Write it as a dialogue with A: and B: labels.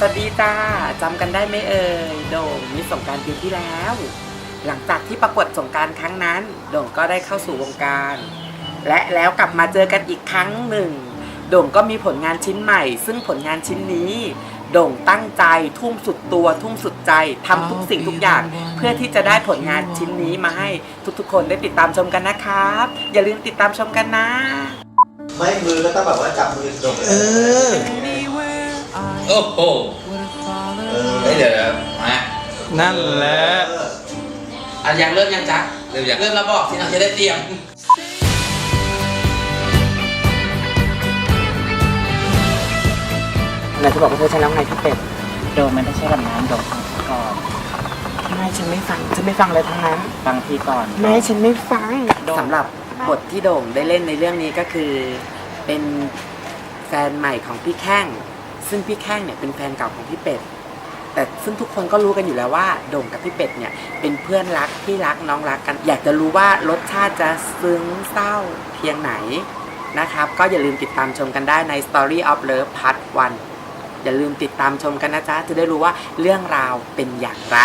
A: สวัสดีจ้าจำกันได้ไหมเอ่ยโด่งมิสสงกรารปีที่แล้ว หลังจากที่ประกวดสงกรารครั้งนั้น โด่งก็ได้เข้าสู่วงการ และแล้วกลับมาเจอกันอีกครั้งหนึ่ง โด่งก็มีผลงานชิ้นใหม่ ซึ่งผลงานชิ้นนี้ โด่งตั้งใจทุ่มสุดตัว ทุ่มสุดใจทำทุกสิ่งทุกอย่าง เพื่อที่จะได้ผลงานชิ้นนี้มาให้ทุกๆ คนได้ติดตามชมกันนะครับ อย่าลืมติดตามชมกันนะ
B: ไม่มือก็ต้องแบบว่าจับมือตรง
A: เออ
C: โอ้โห
B: เออ
C: เฮ้ยเดี๋ยวนะมา
D: นั่นแหละ
B: เออ
C: อันยังเริ่มยังจ๊ะเริ่มยังเริ่มแล้วบอกที่เราจะได้เตรียม
A: ไหนจะบอกว่าเธอชนะไงพี่เป็ด
E: โดมมันไม่ใช่แบบนั้นโดมฟังพี่ก่อน
A: ไม่ฉันไม่ฟังฉันไม่ฟังเลยทั้งนั้น
E: ฟังพี่ก่อน
A: แม่ฉันไม่ฟังสำหรับบทที่โด่งได้เล่นในเรื่องนี้ก็คือ เป็นแฟนใหม่ของพี่แข้ง ซึ่งพี่แข้งเนี่ยเป็นแฟนเก่าของพี่เป็ด แต่ซึ่งทุกคนก็รู้กันอยู่แล้วว่าโด่งกับพี่เป็ดเนี่ยเป็นเพื่อนรักที่รักน้องรักกัน อยากจะรู้ว่ารสชาติจะซึ้งเศร้าเพียงไหนนะครับ ก็อย่าลืมติดตามชมกันได้ใน Story of Love Part 1อย่าลืมติดตามชมกันนะจ๊ะ จะได้รู้ว่าเรื่องราวเป็นอย่างไร